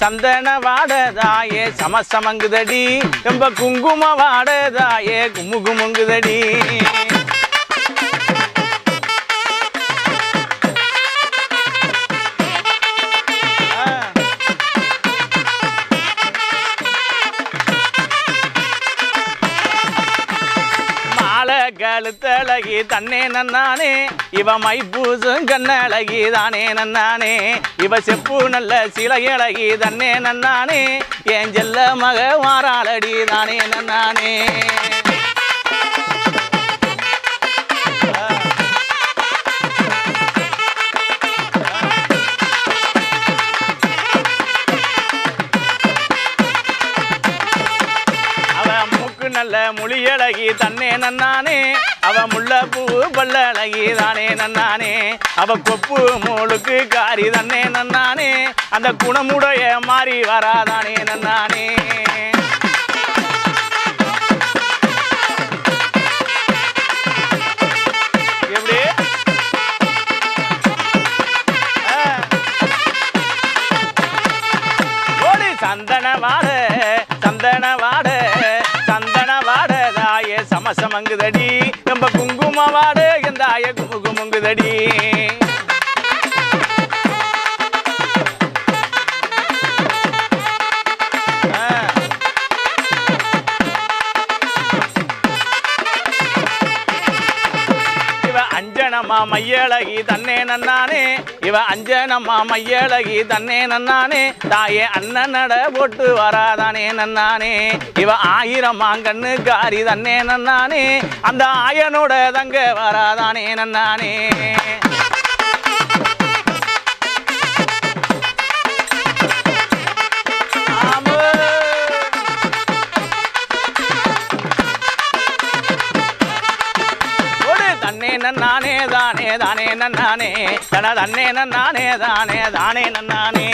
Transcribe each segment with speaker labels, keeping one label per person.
Speaker 1: சந்தன வாடதாயே சமசமங்குதடி ரொம்ப குங்கும வாடதாயே கும்மு குமுங்குதடி. கழுத்தழகி தன்னே நன்னானே. இவ மை பூசும் கண்ணழகி தானே நன்னானே. இவ செப்பு நல்ல சிலையழகி தன்னே நன்னானே. என் செல்ல மக மாறாளடி தானே நன்னானே. மூக்கு நல்ல மொழியழகி தன்னே நன்னானே. அவ முல்லை பூ பல்ல அழகி தானே நன்னானே. அவ கொப்பு மூளுக்கு காரி தன்னே நன்னானே. அந்த குணமுடைய மாறி வராதானே நன்னானே. சந்தன வாட சந்தன வாட சமசமங்குதடி ரொம்ப குங்கும வாட எந்தாய குமுகுமுங்குதடி அஞ்சனம்மா மையழகி தன்னே நன்னானே. இவ அஞ்சனம்மா மையழகி தன்னே நன்னானே. தாயே அண்ணன் நட போட்டு வராதானே நன்னானே. இவ ஆயிரம்மா கண்ணு காரி தன்னே நன்னானே. அந்த ஆயனோட தங்க வராதானே நன்னானே. நன்னானே தானே தானே நன்னானே தன தன்னே நன்னானே தானே தானே நன்னானே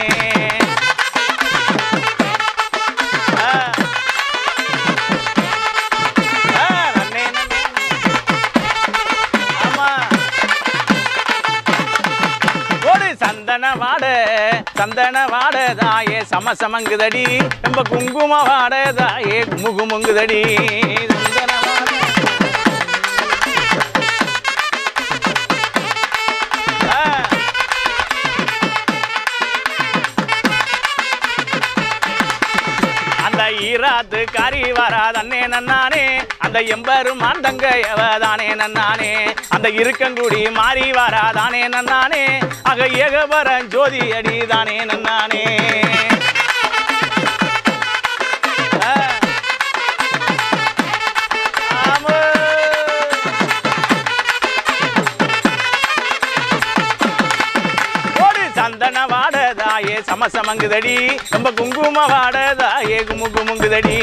Speaker 1: சந்தன வாட சந்தன வாட தாயே. சமசமங்குதடி. ரொம்ப குங்கும வாட தாயே. முகுமுங்குதடி ஈராத்து காரி வராதன்னே நன்னானே. அந்த எம்பெருமான் தங்க எவதானே நன்னானே. அந்த இருக்கங்குடி மாறி வராதானே நன்னானே. அக ஏகபரன் ஜோதி அடிதானே நன்னானே சந்தன வாட ஓடு சமசமங்குதடி ரொம்ப குங்கும வாடதாயே குமுகுமுங்குதடி